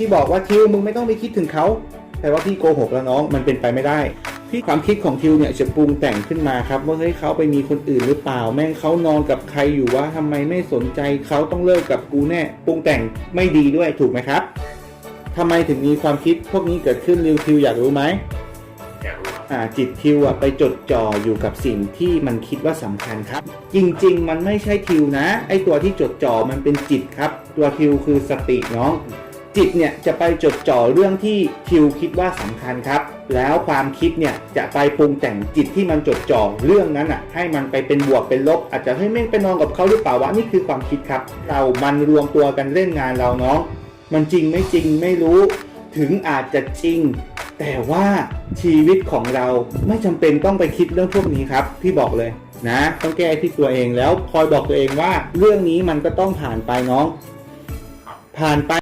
ที่บอกว่าทิวมึงไม่ต้องไปคิดถึงเขาแต่ว่าพี่โกหกแล้วน้องมันเป็นไปไม่ได้ที่ความคิดของทิวเนี่ยจะปรุงแต่งขึ้นมาครับว่าเฮ้ยเขาไปมีคนอื่นหรือเปล่า แม่งเขานอนกับใครอยู่ว่าทำไมไม่สนใจเขาต้องเลิกกับกูแน่ปรุงแต่งไม่ดีด้วยถูกไหมครับทำไมถึงมีความคิดพวกนี้เกิดขึ้นริวทิวอยากรู้ไหมอยากรู้ครับอ่าจิตทิวอะไปจดจ่ออยู่กับสิ่งที่มันคิดว่าสำคัญครับ จริง ๆ มันไม่ใช่ทิวนะ ไอตัวที่จดจ่อมันเป็นจิตครับ ตัวทิวคือสติน้อง จิตเนี่ยจะไปจดจ่อเรื่องที่ทิวคิดว่าสำคัญครับ แล้วความคิดเนี่ยจะไปปรุงแต่งจิตที่มันจดจ่อเรื่องนั้นอะให้มันไปเป็นบวกเป็นลบ อาจจะให้แม่งไปนอนกับเขาหรือเปล่าวะนี่คือความคิดครับ เรามันรวมตัวกันเล่นงานเราน้อง มันจริงไม่จริงไม่รู้ ถึงอาจจะจริง แต่ว่าชีวิตของเราไม่จำเป็นต้องไปคิดเรื่องพวกนี้ครับพี่บอกเลยนะ ต้องแก้ที่ตัวเองแล้วคอยบอกตัวเองว่า เรื่องนี้มันก็ต้องผ่านไปน้อง ผ่านไป